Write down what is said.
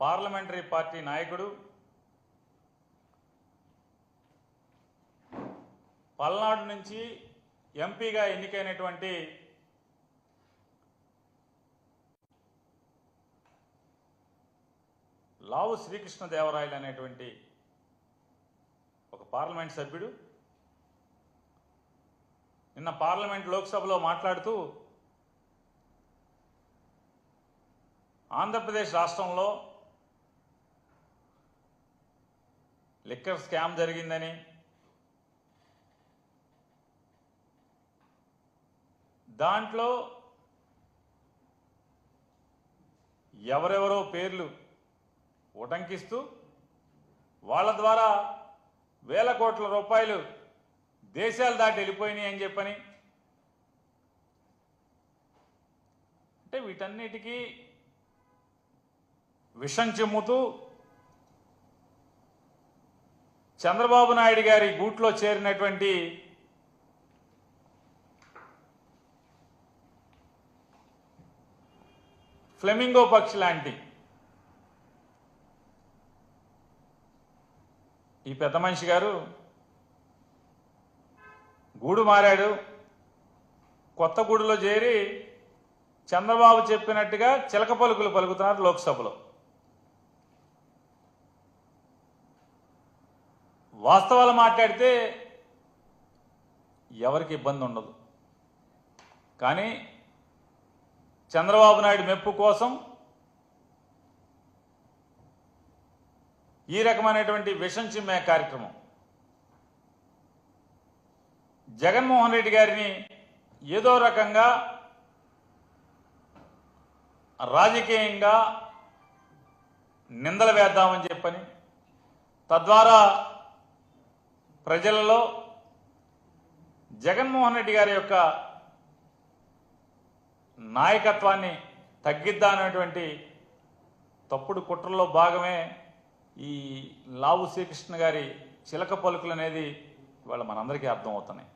Parliamentary party నాయకుడు పల్నాడు నుంచి ఎంపీగా ఎన్నికైనటువంటి లావు శ్రీకృష్ణదేవరాయలు అనేటువంటి ఒక పార్లమెంట్ సభ్యుడు. నిన్న పార్లమెంట్ లోక్సభలో మాట్లాడుతూ ఆంధ్రప్రదేశ్ రాష్ట్రంలో లిక్కర్ స్కామ్ జరిగిందని. దాంట్లో ఎవరెవరో పేర్లు ఉటంకిస్తూ వాళ్ళ ద్వారా వేల కోట్ల రూపాయలు దేశాలు దాటి వెళ్ళిపోయినాయి అని చెప్పని. అంటే వీటన్నిటికీ విషం చెమ్ముతూ చంద్రబాబు నాయుడు గారి గూట్లో చేరినటువంటి ఫ్లెమింగో పక్షి లాంటి ఈ పెద్ద మనిషి గారు గూడు మారాడు. కొత్త గూడులో చేరి చంద్రబాబు చెప్పినట్టుగా చిలక పలుకులు పలుకుతున్నారు లోక్సభలో. వాస్తవాలు మాట్లాడితే ఎవరికి ఇబ్బంది ఉండదు. కానీ చంద్రబాబు నాయుడు మెప్పు కోసం ఈ రకమైనటువంటి విషం చిమ్మే కార్యక్రమం. జగన్మోహన్ రెడ్డి గారిని ఏదో రకంగా రాజకీయంగా నిందలు వేద్దామని చెప్పని తద్వారా ప్రజలలో జగన్మోహన్ రెడ్డి గారి యొక్క నాయకత్వాన్ని తగ్గిద్దా అనేటువంటి తప్పుడు కుట్రల్లో భాగమే ఈ లావు శ్రీకృష్ణ గారి చిలక పలుకులు అనేది ఇవాళ మనందరికీ అర్థమవుతున్నాయి.